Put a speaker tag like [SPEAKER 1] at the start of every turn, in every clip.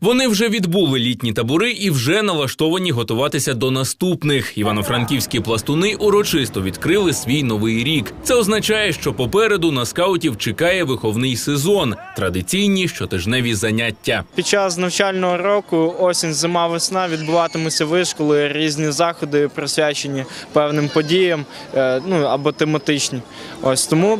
[SPEAKER 1] Вони вже відбули літні табори і вже налаштовані готуватися до наступних. Івано-франківські пластуни урочисто відкрили свій новий рік. Це означає, що попереду на скаутів чекає виховний сезон, традиційні щотижневі заняття.
[SPEAKER 2] Під час навчального року осінь, зима, весна відбуватимуться вишколи, різні заходи присвячені певним подіям, е, ну або тематичні. Ось тому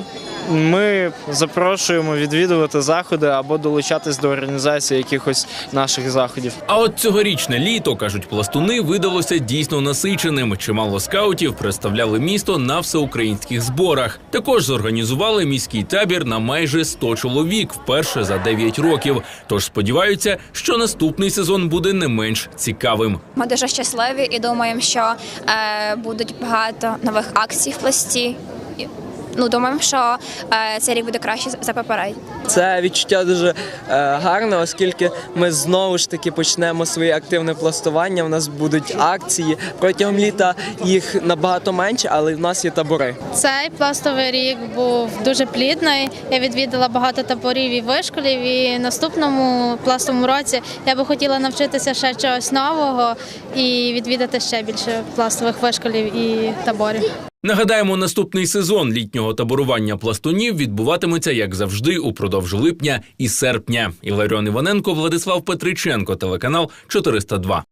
[SPEAKER 2] ми запрошуємо відвідувати заходи або долучатись до організації якихось наших заходів.
[SPEAKER 1] А от цьогорічне літо кажуть пластуни видалося дійсно насиченим. Чимало скаутів представляли місто на всеукраїнських зборах. Також зорганізували міський табір на майже 100 чоловік вперше за 9 років. Тож сподіваються, що наступний сезон буде не менш цікавим.
[SPEAKER 3] Ми дуже щасливі і думаємо, що е, будуть багато нових акцій в пласті. Ну, думаємо, що е, цей рік буде краще за попередній.
[SPEAKER 4] Це відчуття дуже е, гарне, оскільки ми знову ж таки почнемо своє активне пластування. У нас будуть акції протягом літа. Їх набагато менше, але в нас є табори.
[SPEAKER 5] Цей пластовий рік був дуже плідний. Я відвідала багато таборів і вишколів. І наступному пластовому році я би хотіла навчитися ще чогось нового і відвідати ще більше пластових вишколів і таборів.
[SPEAKER 1] Нагадаємо, наступний сезон літнього таборування пластунів відбуватиметься як завжди упродовж липня і серпня. Іларіон Іваненко, Владислав Петриченко, телеканал 402.